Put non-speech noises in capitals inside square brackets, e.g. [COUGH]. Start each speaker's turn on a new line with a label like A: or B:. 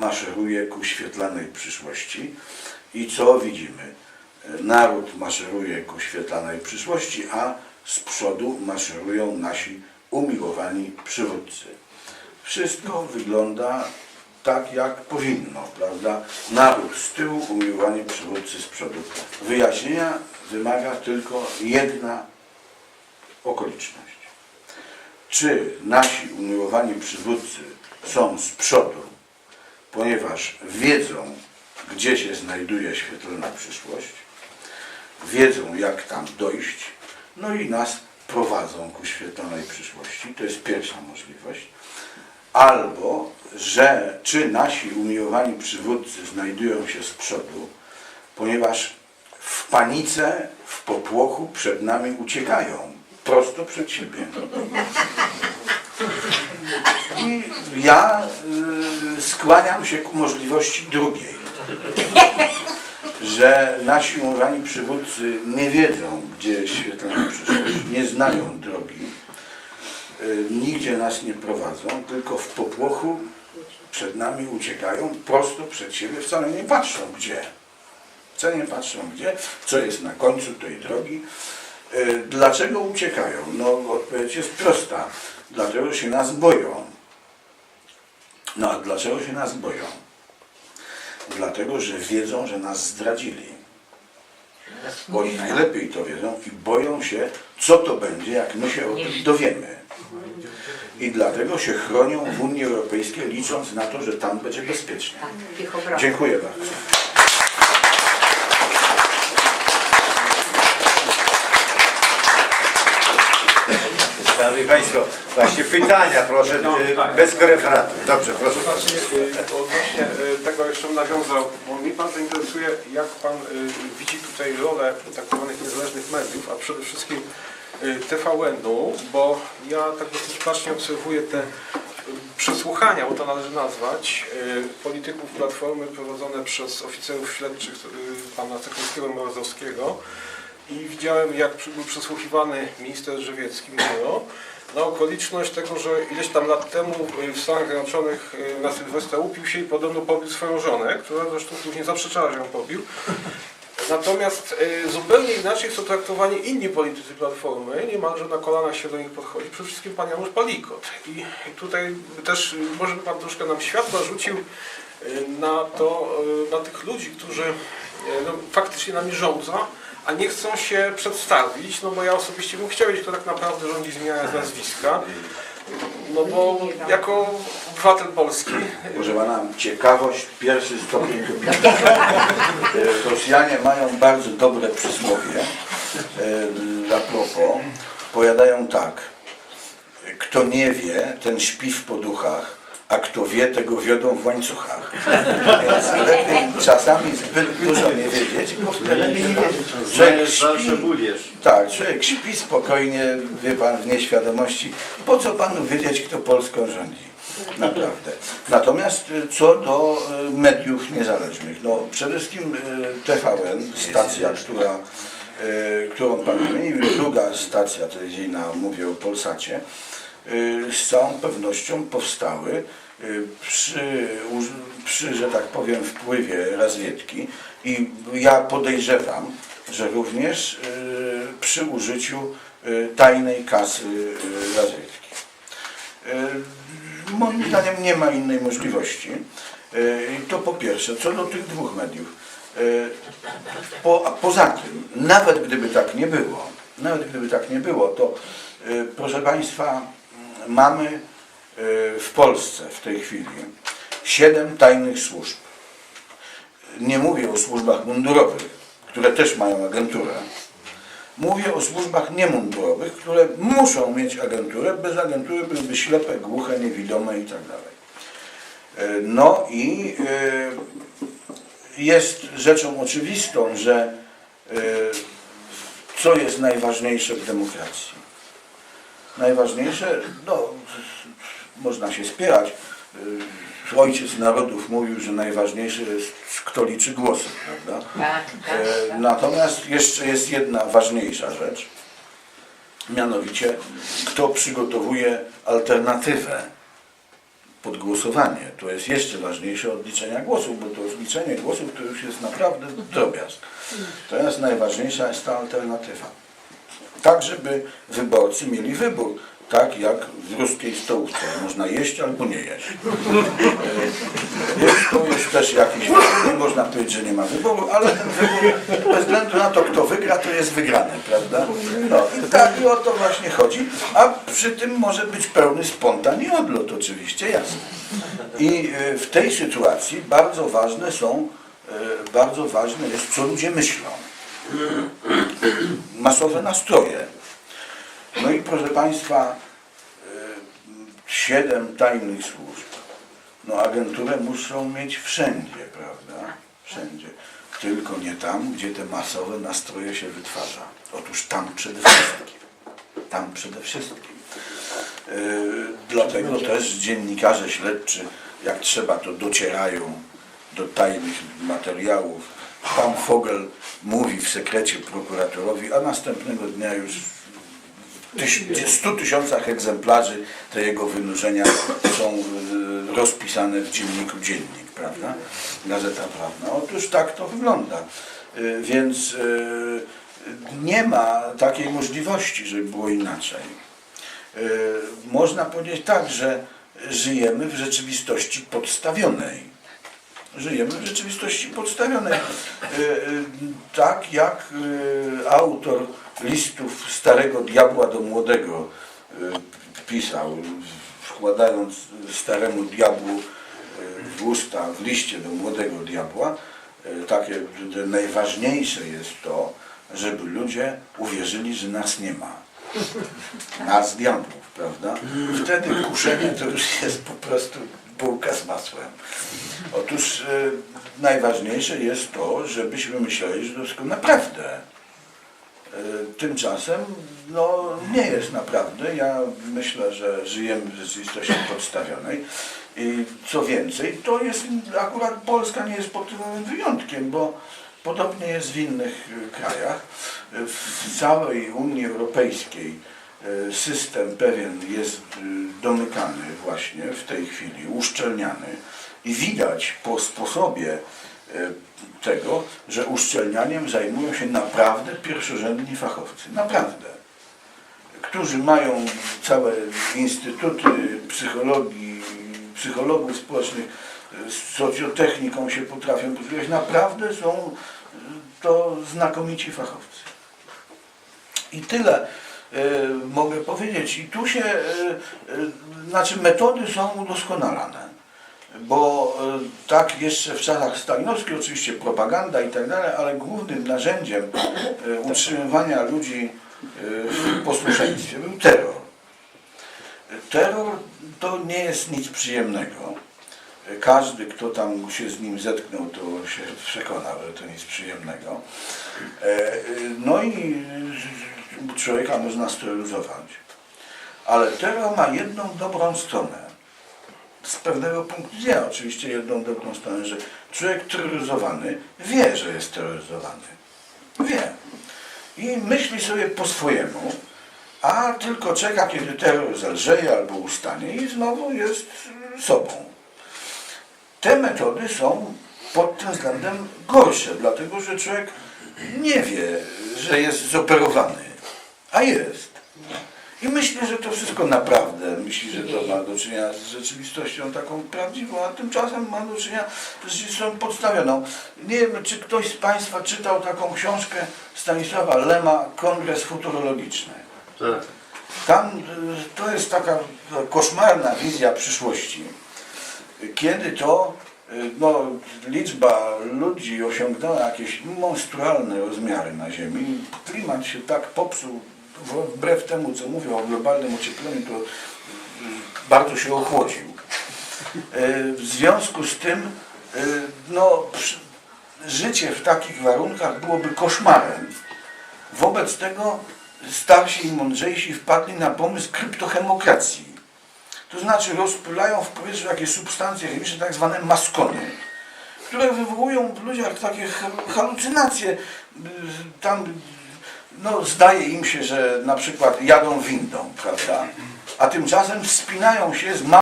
A: maszeruje ku świetlanej przyszłości. I co widzimy? Naród maszeruje ku świetlanej przyszłości, a z przodu maszerują nasi umiłowani przywódcy. Wszystko wygląda tak, jak powinno, prawda? Naród z tyłu, umiłowani przywódcy z przodu. Wyjaśnienia wymaga tylko jedna okoliczność. Czy nasi umiłowani przywódcy są z przodu, ponieważ wiedzą, gdzie się znajduje świetlna przyszłość, wiedzą, jak tam dojść, no i nas prowadzą ku świetlonej przyszłości. To jest pierwsza możliwość. Albo, że czy nasi umiłowani przywódcy znajdują się z przodu, ponieważ w panice, w popłochu przed nami uciekają, prosto przed siebie. I ja skłaniam się ku możliwości drugiej, że nasi umiłowani przywódcy nie wiedzą, gdzie świetlana przyszłość, nie znają drogi, y, nigdzie nas nie prowadzą, tylko w popłochu przed nami uciekają, prosto przed siebie, wcale nie patrzą gdzie. Wcale nie patrzą gdzie, co jest na końcu tej drogi. Y, Dlaczego uciekają? No odpowiedź jest prosta. Dlatego się nas boją. No a dlaczego się nas boją? Dlatego, że wiedzą, że nas zdradzili. Oni najlepiej to wiedzą i boją się, co to będzie, jak my się o tym dowiemy. I dlatego się chronią w Unii Europejskiej, licząc na to, że tam będzie bezpiecznie.
B: Obrony.
A: Dziękuję bardzo.
C: Szanowni Państwo, właśnie pytania proszę, y, bez referatu. Dobrze, proszę.
D: Znaczy, y, odnośnie y, tego jeszcze nawiązał, bo mnie bardzo interesuje, jak Pan widzi tutaj rolę tak zwanych niezależnych mediów, a przede wszystkim TVN-u, bo ja tak dosyć bacznie obserwuję te przesłuchania, bo to należy nazwać, polityków Platformy prowadzone przez oficerów śledczych pana Cekolskiego i i widziałem, jak był przesłuchiwany minister Żywiecki Miro na okoliczność tego, że ileś tam lat temu y, w Stanach Zjednoczonych y, na Sylwestra upił się i podobno pobił swoją żonę, która zresztą później zaprzeczała, że ją pobił. Natomiast y, zupełnie inaczej są traktowani inni politycy Platformy, niemalże na kolanach się do nich podchodzi, przede wszystkim pan Janusz Palikot. I, tutaj też może by pan troszkę nam światła rzucił na to, na tych ludzi, którzy no, faktycznie nami rządzą, a nie chcą się przedstawić, no bo ja osobiście bym chciał wiedzieć, kto tak naprawdę rządzi zmieniając nazwiska. No bo jako obywatel Polski
A: Proszę Pana, ciekawość, pierwszy stopień. [LAUGHS] Rosjanie mają bardzo dobre przysłowie. E, A propos, powiadają tak. Kto nie wie, ten śpi w poduchach, a kto wie, tego wiodą w łańcuchach. Więc lepiej czasami zbyt dużo nie wiedzieć, bo wtedy nie wiedzieć. Człowiek śpi, tak, człowiek śpi spokojnie, wie pan, w nieświadomości. Po co panu wiedzieć, kto Polską rządzi? Naprawdę. Natomiast y, co do y, mediów niezależnych, no przede wszystkim y, TVN, stacja, która, którą pan wymienił, druga stacja telewizyjna, mówię o Polsacie, z całą pewnością powstały przy, przy, że tak powiem, wpływie razwiedki i ja podejrzewam, że również y, przy użyciu y, tajnej kasy y, razwiedki. Y, Moim zdaniem nie ma innej możliwości. To po pierwsze, co do tych dwóch mediów. Po, poza tym, nawet gdyby tak nie było, nawet gdyby tak nie było, to proszę Państwa, mm, mamy w Polsce w tej chwili siedem tajnych służb. Nie mówię o służbach mundurowych, które też mają agenturę. Mówię o służbach niemundurowych, które muszą mieć agenturę. Bez agentury byłyby ślepe, głuche, niewidome i tak. E, No i e, jest rzeczą oczywistą, że e, co jest najważniejsze w demokracji? Najważniejsze, no, można się spierać. E, Ojciec narodów mówił, że najważniejsze jest, kto liczy głosy, prawda?
B: Tak, tak,
A: E,
B: tak.
A: Natomiast jeszcze jest jedna ważniejsza rzecz, mianowicie kto przygotowuje alternatywę pod głosowanie. To jest jeszcze ważniejsze od liczenia głosów, bo to jest liczenie głosów to już jest naprawdę drobiazg. Teraz najważniejsza jest ta alternatywa. Tak, żeby wyborcy mieli wybór. Tak jak w ruskiej stołówce. Można jeść albo nie jeść. Jest, to jest też jakiś, nie można powiedzieć, że nie ma wyboru, ale ten wybór, bez względu na to, kto wygra, to jest wygrany, prawda? No i tak i o to właśnie chodzi, a przy tym może być pełny spontan i odlot oczywiście, jasne. I e, w tej sytuacji bardzo ważne są, e, bardzo ważne jest, co ludzie myślą. Masowe nastroje. No i proszę Państwa, y, siedem tajnych służb. No agenturę muszą mieć wszędzie, prawda? Wszędzie. Tylko nie tam, gdzie te masowe nastroje się wytwarza. Otóż tam przede wszystkim. Tam przede wszystkim. Yy, dlatego też dziennikarze śledczy, jak trzeba, to docierają do tajnych materiałów. Pan Fogel mówi w sekrecie prokuratorowi, a następnego dnia już 100 tysiącach egzemplarzy te jego wynurzenia są y, rozpisane w dzienniku Dziennik, prawda? Gazeta Prawna. Otóż tak to wygląda. Y, Więc y, nie ma takiej możliwości, żeby było inaczej. Można powiedzieć tak, że żyjemy w rzeczywistości podstawionej żyjemy w rzeczywistości podstawionej. Y, y, Tak jak y, autor listów Starego Diabła do Młodego pisał, wkładając staremu diabłu w usta w liście do Młodego Diabła, takie najważniejsze jest to, żeby ludzie uwierzyli, że nas nie ma. Nas diabłów, prawda? Wtedy kuszenie to już jest po prostu bułka z masłem. Otóż e, najważniejsze jest to, żebyśmy myśleli, że to wszystko naprawdę. E, tymczasem no, nie jest naprawdę. Ja myślę, że żyjemy w rzeczywistości podstawionej. I co więcej, to jest akurat Polska nie jest pod tym wyjątkiem, bo podobnie jest w innych krajach. W całej Unii Europejskiej system pewien jest e, domykany właśnie w tej chwili, uszczelniany i widać po sposobie e, tego, że uszczelnianiem zajmują się naprawdę pierwszorzędni fachowcy. Naprawdę. Którzy mają całe instytuty psychologii, psychologów społecznych, e, z socjotechniką się potrafią posługiwać. Naprawdę są e, to znakomici fachowcy. I tyle e, mogę powiedzieć. I tu się, e, e, znaczy metody są udoskonalane. Bo e, tak jeszcze w czasach stalinowskich oczywiście propaganda i tak dalej, ale głównym narzędziem e, utrzymywania ludzi e, w posłuszeństwie był terror. Terror to nie jest nic przyjemnego. Każdy, kto tam się z nim zetknął, to się przekonał, że to nic przyjemnego. E, No i człowieka można steroryzować. Ale terror ma jedną dobrą stronę. Z pewnego punktu widzenia oczywiście jedną dobrą stronę, że człowiek terroryzowany wie, że jest terroryzowany. Wie. I myśli sobie po swojemu, a tylko czeka, kiedy terror zelżeje albo ustanie i znowu jest sobą. Te metody są pod tym względem gorsze, dlatego że człowiek nie wie, że jest zoperowany, a jest. I myślę, że to wszystko naprawdę, myśli, że to ma do czynienia z rzeczywistością taką prawdziwą, a tymczasem ma do czynienia z rzeczywistością podstawioną. Nie wiem, czy ktoś z Państwa czytał taką książkę Stanisława Lema, Kongres Futurologiczny. Tam y, to jest taka koszmarna wizja przyszłości, kiedy to y, no, liczba ludzi osiągnęła jakieś monstrualne rozmiary na Ziemi. Klimat się tak popsuł, wbrew temu, co mówią o globalnym ociepleniu, to bardzo się ochłodził. Y, W związku z tym y, no, życie w takich warunkach byłoby koszmarem. Wobec tego starsi i mądrzejsi wpadli na pomysł kryptochemokracji. To znaczy rozpylają w powietrzu jakieś substancje chemiczne, tak zwane maskony, które wywołują w ludziach takie ha- halucynacje. Tam no, zdaje im się, że na przykład jadą windą, prawda? A tymczasem wspinają się z